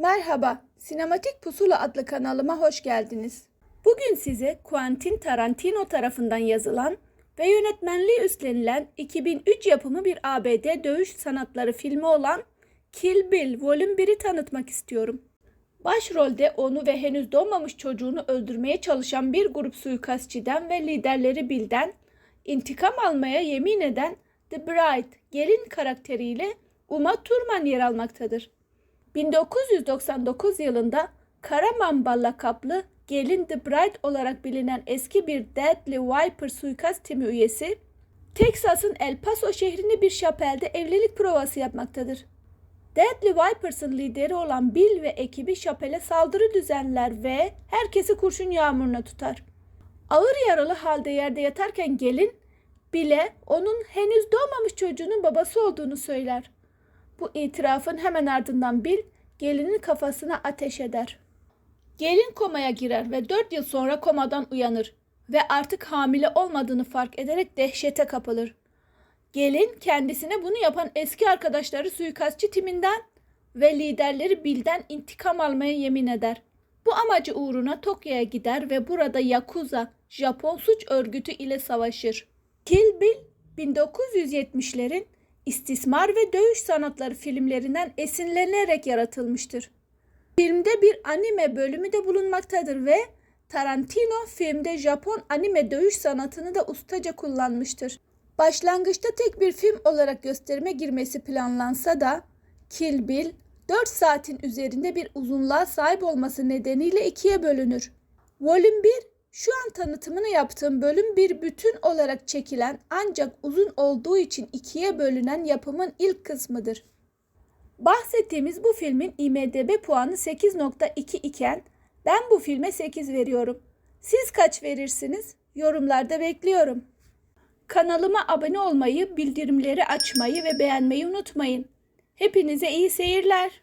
Merhaba, Sinematik Pusula adlı kanalıma hoş geldiniz. Bugün size Quentin Tarantino tarafından yazılan ve yönetmenliği üstlenilen 2003 yapımı bir ABD dövüş sanatları filmi olan Kill Bill Vol. 1'i tanıtmak istiyorum. Başrolde onu ve henüz doğmamış çocuğunu öldürmeye çalışan bir grup suikastçiden ve liderleri Bill'den intikam almaya yemin eden The Bride, gelin karakteriyle Uma Thurman yer almaktadır. 1999 yılında Karaman lakaplı gelin The Bride olarak bilinen eski bir Deadly Viper suikast timi üyesi, Texas'ın El Paso şehrinde bir şapelde evlilik provası yapmaktadır. Deadly Vipers'ın lideri olan Bill ve ekibi şapele saldırı düzenler ve herkesi kurşun yağmuruna tutar. Ağır yaralı halde yerde yatarken gelin, Bill'e onun henüz doğmamış çocuğunun babası olduğunu söyler. Bu itirafın hemen ardından Bill gelinin kafasına ateş eder. Gelin komaya girer ve 4 yıl sonra komadan uyanır ve artık hamile olmadığını fark ederek dehşete kapılır. Gelin kendisine bunu yapan eski arkadaşları suikastçı timinden ve liderleri Bill'den intikam almaya yemin eder. Bu amacı uğruna Tokyo'ya gider ve burada Yakuza, Japon suç örgütü ile savaşır. Kill Bill 1970'lerin istismar ve dövüş sanatları filmlerinden esinlenerek yaratılmıştır. Filmde bir anime bölümü de bulunmaktadır ve Tarantino filmde Japon anime dövüş sanatını da ustaca kullanmıştır. Başlangıçta tek bir film olarak gösterime girmesi planlansa da Kill Bill 4 saatin üzerinde bir uzunluğa sahip olması nedeniyle ikiye bölünür. Volüm 1 şu an tanıtımını yaptığım bölüm bir bütün olarak çekilen ancak uzun olduğu için ikiye bölünen yapımın ilk kısmıdır. Bahsettiğimiz bu filmin IMDB puanı 8.2 iken ben bu filme 8 veriyorum. Siz kaç verirsiniz? Yorumlarda bekliyorum. Kanalıma abone olmayı, bildirimleri açmayı ve beğenmeyi unutmayın. Hepinize iyi seyirler.